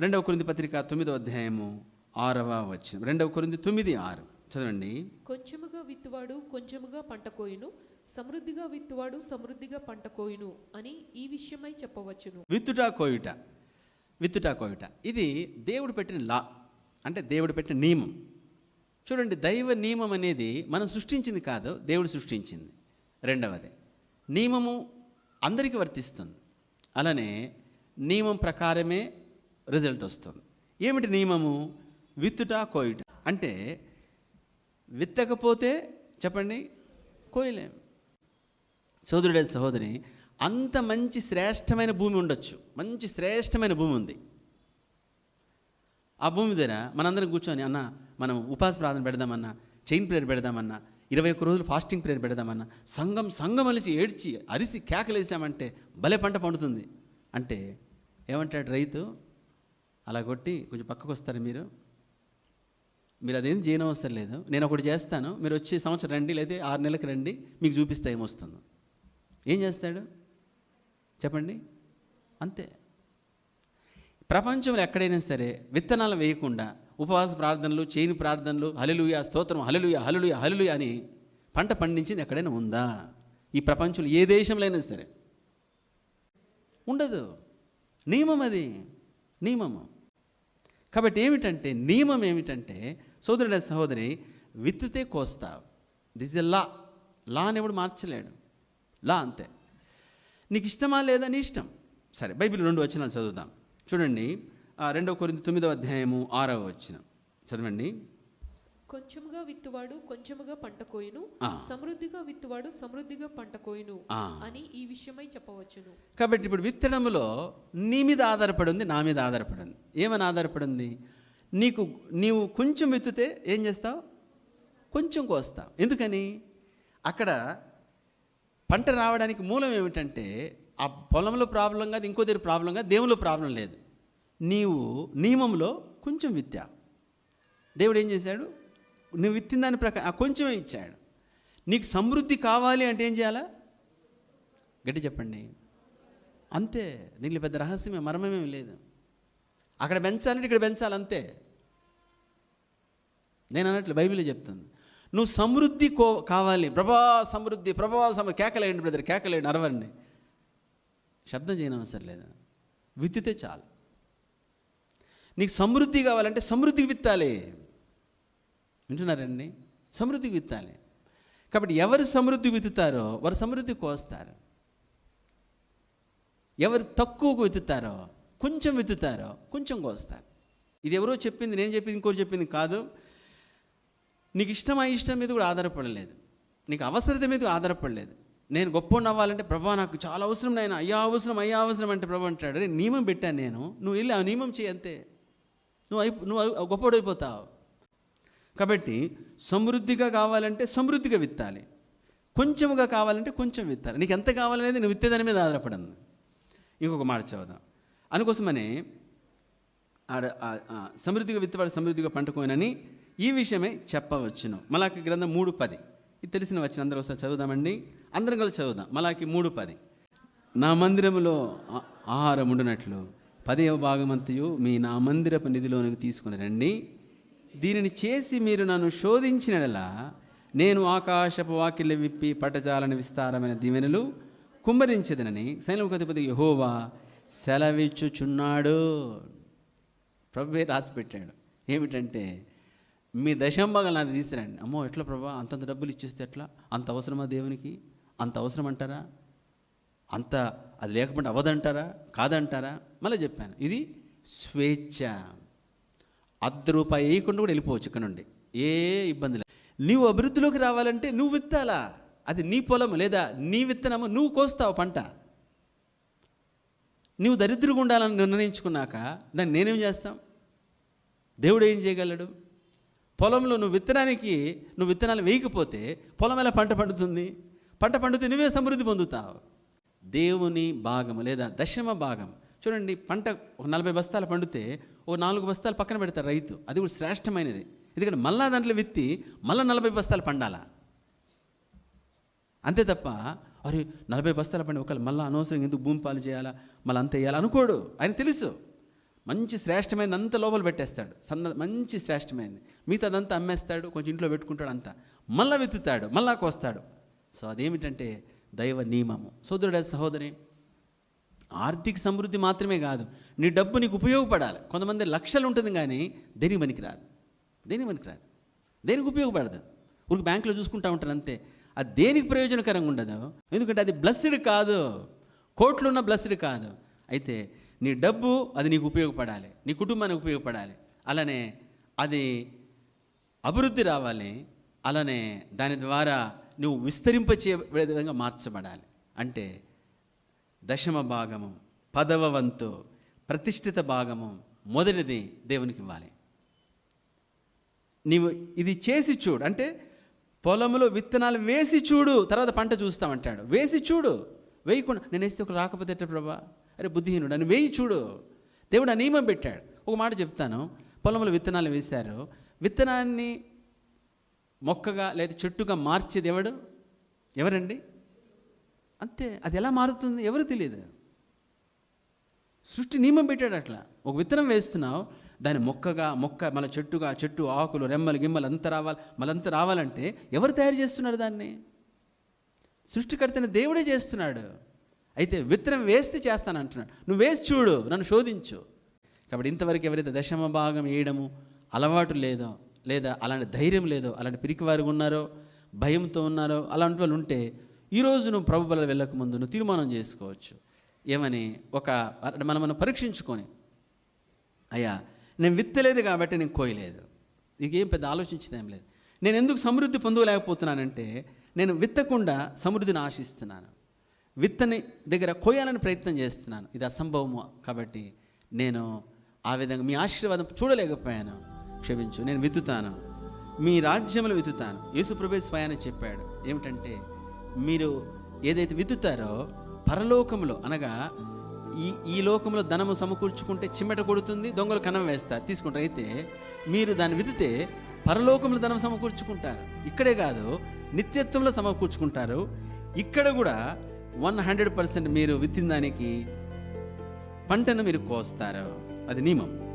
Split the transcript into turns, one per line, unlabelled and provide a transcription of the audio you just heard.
రెండవ కొరింది పత్రిక తొమ్మిదవ అధ్యాయము ఆరవ వచ్చిన రెండవ కొరింది తొమ్మిది ఆరు. చదవండి.
కొంచెముగా విత్తువాడు కొంచెముగా పంట కోయును సమృద్ధిగా విత్తువాడు సమృద్ధిగా పంట కోయును అని ఈ విషయమై చెప్పవచ్చును.
విత్తుట కోయుట. విత్తుట కోయుట. ఇది దేవుడు పెట్టిన లా. అంటే దేవుడు పెట్టిన నియమం. చూడండి దైవ నియమం అనేది మనం సృష్టించింది కాదు దేవుడు సృష్టించింది. రెండవది నియమము అందరికీ వర్తిస్తుంది. అలానే నియమం ప్రకారమే రిజల్ట్ వస్తుంది. ఏమిటి నియమము? విత్తుట కోయుట. అంటే విత్తకపోతే చెప్పండి కోయలేం సోదరుడే సహోదరి అంత మంచి శ్రేష్టమైన భూమి ఉండొచ్చు. మంచి శ్రేష్టమైన భూమి ఉంది. ఆ భూమి దగ్గర మనందరం కూర్చొని అన్న మనం ఉపాస ప్రార్థన పెడదామన్నా చైన్ ప్రేయర్ పెడదామన్నా ఇరవై ఒక్క రోజులు ఫాస్టింగ్ ప్రేయర్ పెడదామన్నా సంఘం సంఘం అలిసి ఏడ్చి అరిసి కేకలేసామంటే భలే పంట పండుతుంది. అంటే ఏమంటాడు రైతు? అలా కొట్టి కొంచెం పక్కకు వస్తారు మీరు. మీరు అదేం చేయనవసరం లేదు. నేను ఒకటి చేస్తాను. మీరు వచ్చే సంవత్సరం రండి లేదా ఆరు నెలలకు రండి మీకు చూపిస్తే ఏమొస్తుందో. ఏం చేస్తాడు? చెప్పండి. అంతే. ప్రపంచంలో ఎక్కడైనా సరే విత్తనాలు వేయకుండా ఉపవాస ప్రార్థనలు చేయని ప్రార్థనలు హలలుయ స్తోత్రం హలలుయ హలలుయ హలలుయ అని పంట పండించింది ఎక్కడైనా ఉందా? ఈ ప్రపంచంలో ఏ దేశంలో అయినా సరే. ఉండదు. నియమం అది. నియమము. కాబట్టి ఏమిటంటే నియమం ఏమిటంటే సోదరుడ సహోదరి విత్తితే కోస్తావు. దిస్ ఎ లా లా ఎవడు మార్చలేడు. లా అంతే. నీకు ఇష్టమా లేదా నీ ఇష్టం? సరే బైబిల్ రెండు వచనాలు చదువుదాం. చూడండి రెండవ కొరింది తొమ్మిదవ అధ్యాయము ఆరవ వచ్చిన చదవండి.
కొంచెముగా విత్తువాడు కొంచెముగా పంట కోయును. సమృద్ధిగా విత్తువాడు సమృద్ధిగా పంట కోయును. అని ఈ విషయమై చెప్పవచ్చును.
కాబట్టి ఇప్పుడు విత్తడంలో నీ మీద ఆధారపడి ఉంది నా మీద ఆధారపడి ఉంది ఏమని ఆధారపడి ఉంది నీకు నీవు కొంచెం విత్తితే ఏం చేస్తావు? కొంచెం కోస్తావు. ఎందుకని? అక్కడ పంట రావడానికి మూలం ఏమిటంటే ఆ పొలంలో ప్రాబ్లం కాదు ఇంకో దగ్గర ప్రాబ్లం కాదు దేవులో ప్రాబ్లం లేదు. నీవు నియమంలో కొంచెం విత్తా దేవుడు ఏం చేశాడు? నువ్వు విత్తిన దాని ప్రకారం ఆ కొంచెమే ఇచ్చాడు. నీకు సమృద్ధి కావాలి అంటే ఏం చేయాలా? గట్టి చెప్పండి. అంతే దీనిలో పెద్ద రహస్యమే మర్మమేమి లేదు. అక్కడ పెంచాలంటే ఇక్కడ పెంచాలి అంతే. నేను అన్నట్లు బైబిలే చెప్తుంది. నువ్వు సమృద్ధి కో కావాలి. ప్రభా సమృద్ధి ప్రభా సమ కేకలేయండి బ్రదర్ కేకలేయండి అరవండి. శబ్దం చేయని అవసరం లేదు. విత్తితే చాలు. నీకు సమృద్ధి కావాలంటే సమృద్ధికి విత్తాలి. వింటున్నారండి? సమృద్ధికి విత్తాలి. కాబట్టి ఎవరు సమృద్ధి విత్తుతారో వారు సమృద్ధి కోస్తారు. ఎవరు తక్కువకు విత్తుతారో కొంచెం విత్తుతారో కొంచెం కోస్తారు. ఇది ఎవరో చెప్పింది నేను చెప్పింది ఇంకోరు చెప్పింది కాదు. నీకు ఇష్టం ఇష్టం మీద కూడా ఆధారపడలేదు. నీకు అవసరత మీద ఆధారపడలేదు. నేను గొప్ప అవ్వాలంటే ప్రభా నాకు చాలా అవసరం నాయన అయ్యా అవసరం అయ్యా అవసరం అంటే ప్రభా అంటాడు. నియమం పెట్టాను నేను. నువ్వు వెళ్ళి ఆ నియమం చేయి అంతే. నువ్వు అయి నువ్వు గొప్పడైపోతావు కాబట్టి సమృద్ధిగా కావాలంటే సమృద్ధిగా విత్తాలి. కొంచెముగా కావాలంటే కొంచెం విత్తాలి. నీకు ఎంత కావాలనేది నువ్వు విత్తేదాని మీద ఆధారపడింది. ఇంకొక మాట చదువుదాం. అందుకోసమనే ఆడ సమృద్ధిగా విత్తవాడు సమృద్ధిగా పండుకోనని ఈ విషయమే చెప్పవచ్చును. మలాకి గ్రంథం మూడు పది. ఇది తెలిసిన వచ్చిన అందరూ ఒకసారి చదువుదామండి. అందరం కలిసి చదువుదాం. మలాకి మూడు పది. నా మందిరములో ఆహారం ఉండునట్లు పదవ భాగమంతయు మీ నా మందిరపు నిధిలోనికి తీసుకుని రండి. దీనిని చేసి మీరు నన్ను శోధించినలా నేను ఆకాశపు వాకిళ్ళు విప్పి పట్టజాలని విస్తారమైన దీవెనలు కుమ్మరించదనని సైనికధిపతి యహోవా సెలవిచ్చుచున్నాడు. ప్రభువే రాసిపెట్టాడు ఏమిటంటే మీ దశంభాగాలు నాది తీసిరండి. అమ్మో ఎట్లా ప్రభా? అంతంత డబ్బులు ఇచ్చేస్తే ఎట్లా? అంత అవసరమా దేవునికి? అంత అవసరం అంటారా అంత అది లేకపోతే అవదంటారా కాదంటారా? మళ్ళీ చెప్పాను. ఇది స్వేచ్ఛ. అర్ధ రూపాయి వేయకుండా కూడా వెళ్ళిపోవచ్చు ఇక్కడ నుండి. ఏ ఇబ్బంది లేదు. నీవు అభివృద్ధిలోకి రావాలంటే నువ్వు విత్తాలా? అది నీ పొలం లేదా నీ విత్తనము నువ్వు కోస్తావు పంట. నువ్వు దరిద్రంగా ఉండాలని నిర్ణయించుకున్నాక దాన్ని నేనేం చేస్తాం? దేవుడు ఏం చేయగలడు? పొలంలో నువ్వు విత్తనానికి నువ్వు విత్తనాలు వేయకపోతే పొలం ఎలా పంట పండుతుంది? పంట పండితే నువ్వే సమృద్ధి పొందుతావు. దేవుని భాగము లేదా దశమ భాగం. చూడండి పంట ఒక నలభై బస్తాలు పండితే ఓ నాలుగు బస్తాలు పక్కన పెడతారు రైతు. అది కూడా శ్రేష్టమైనది. ఎందుకంటే మళ్ళా దాంట్లో విత్తి మళ్ళీ నలభై బస్తాలు పండాలా? అంతే తప్ప అరే నలభై బస్తాల పండి ఒకళ్ళు మళ్ళీ అనవసరం ఎందుకు భూమి పాలు చేయాలా? మళ్ళీ అంత వేయాలి అనుకోడు. ఆయన తెలుసు. మంచి శ్రేష్టమైనది అంత లోపల పెట్టేస్తాడు. సన్న మంచి శ్రేష్టమైనది. మిగతాదంతా అమ్మేస్తాడు కొంచెం ఇంట్లో పెట్టుకుంటాడు అంతా. మళ్ళా విత్తుతాడు మళ్ళా కోస్తాడు. సో అదేమిటంటే దైవ నియమము. సోదరుడే సహోదరి ఆర్థిక సమృద్ధి మాత్రమే కాదు నీ డబ్బు నీకు ఉపయోగపడాలి. కొంతమంది లక్షలు ఉంటుంది కానీ దేనికి పనికిరాదు? దేనికి పనికిరాదు? దేనికి ఉపయోగపడదు? ఊరికి బ్యాంకులో చూసుకుంటా ఉంటారు అంతే. అది దేనికి ప్రయోజనకరంగా ఉండదు? ఎందుకంటే అది బ్లస్డ్ కాదు. కోట్లున్న బ్లస్డ్ కాదు. అయితే నీ డబ్బు అది నీకు ఉపయోగపడాలి. నీ కుటుంబానికి ఉపయోగపడాలి. అలానే అది అభివృద్ధి రావాలి. అలానే దాని ద్వారా నువ్వు విస్తరింపచే విధంగా మార్చబడాలి. అంటే దశమ భాగము పదవ వంతు ప్రతిష్ఠిత భాగము మొదటిది దేవునికి ఇవ్వాలి. నీవు ఇది చేసి చూడు. అంటే పొలంలో విత్తనాలు వేసి చూడు తర్వాత పంట చూస్తామంటాడు. వేసి చూడు. వేయకుండా నేను వేస్తే ఒక రాకపోతే ఎట్ట ప్రభా? అరే బుద్ధిహీనుడు అని వేయి చూడు. దేవుడు ఆ నియమం పెట్టాడు. ఒక మాట చెప్తాను. పొలంలో విత్తనాలు వేశారు. విత్తనాన్ని మొక్కగా లేదా చెట్టుగా మార్చేది ఎవడు? ఎవరండి? అంతే అది ఎలా మారుతుంది ఎవరు తెలియదు సృష్టి నియమం పెట్టాడు అట్లా. ఒక విత్తనం వేస్తున్నావు దాని మొక్కగా మొక్క మన చెట్టుగా చెట్టు ఆకులు రెమ్మలు గిమ్మలు అంతా రావాలి మళ్ళంతా రావాలంటే ఎవరు తయారు చేస్తున్నారు దాన్ని? సృష్టికర్తని దేవుడే చేస్తున్నాడు. అయితే విత్తనం వేస్తే చేస్తాను అంటున్నాడు. నువ్వు వేసి చూడు నన్ను శోధించు. కాబట్టి ఇంతవరకు ఎవరైతే దశమ భాగం వేయడము అలవాటు లేదో లేదా అలాంటి ధైర్యం లేదో అలాంటి పిరికివారు ఉన్నారో భయంతో ఉన్నారో అలాంటి వాళ్ళు ఉంటే ఈరోజు నువ్వు ప్రభుబల వెళ్ళక ముందు నువ్వు తీర్మానం చేసుకోవచ్చు. ఏమని? ఒక మనం మనం పరీక్షించుకొని. అయ్యా నేను విత్తలేదు కాబట్టి నేను కోయలేదు. ఇక ఏం పెద్ద ఆలోచించదేం లేదు. నేను ఎందుకు సమృద్ధి పొందలేకపోతున్నానంటే నేను విత్తకుండా సమృద్ధిని ఆశిస్తున్నాను. విత్తని దగ్గర కోయాలని ప్రయత్నం చేస్తున్నాను. ఇది అసంభవము కాబట్టి నేను ఆ విధంగా మీ ఆశీర్వాదం చూడలేకపోయాను. క్షమించు నేను విత్తుతాను మీ రాజ్యంలో విత్తుతాను యేసుప్రభే స్వయాన్ని చెప్పాడు. ఏమిటంటే మీరు ఏదైతే విత్తుతారో పరలోకంలో అనగా ఈ ఈ లోకంలో ధనము సమకూర్చుకుంటే చిమ్మట కొడుతుంది దొంగలు కన్నం వేస్తారు. తీసుకుంటారు. అయితే మీరు దాన్ని విదితే పరలోకంలో ధనం సమకూర్చుకుంటారు. ఇక్కడే కాదు నిత్యత్వంలో సమకూర్చుకుంటారు. ఇక్కడ కూడా వన్ హండ్రెడ్ పర్సెంట్ మీరు విత్తిన దానికి పంటను మీరు కోస్తారు. అది నియమం.